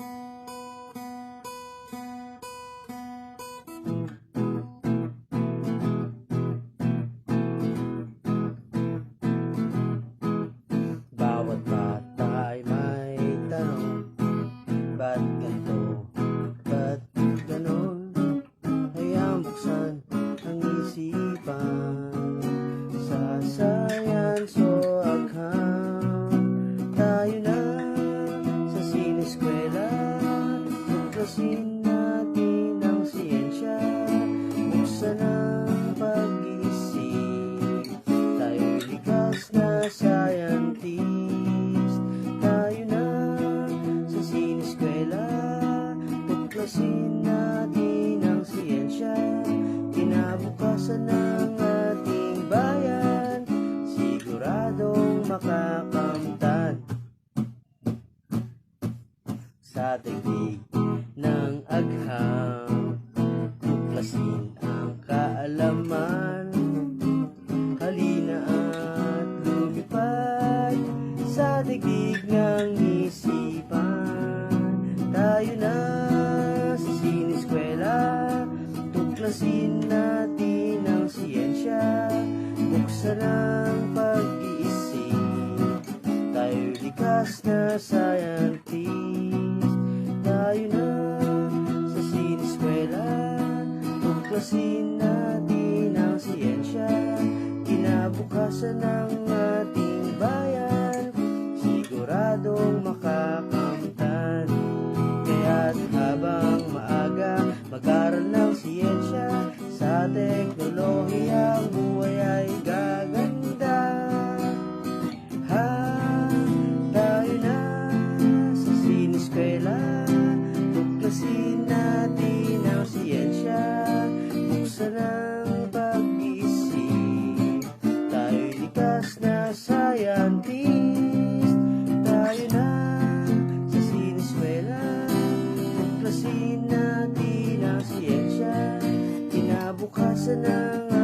Música Tuklasin natin siyensya Buksan ang pag-iisip. Tayo'y likas na scientist. Tayo na sa sineskwela Tuklasin natin siyensya. Kinabukasan ng ating bayan Siguradong makakamtan. Sa tigig ng agham Tuklasin ang kaalaman Halina at lumipad sa digdig ng isipan. Tayo na sa sineskwela, tuklasin natin ang siyensya. Buksan ang pag-iisip, tayo likas na scientist. Tuklasin natin ang siyensya. Kinabukasan ng Tayo na sa sineskwela Tuklasin natin ang siyensya. Kinabukasan ng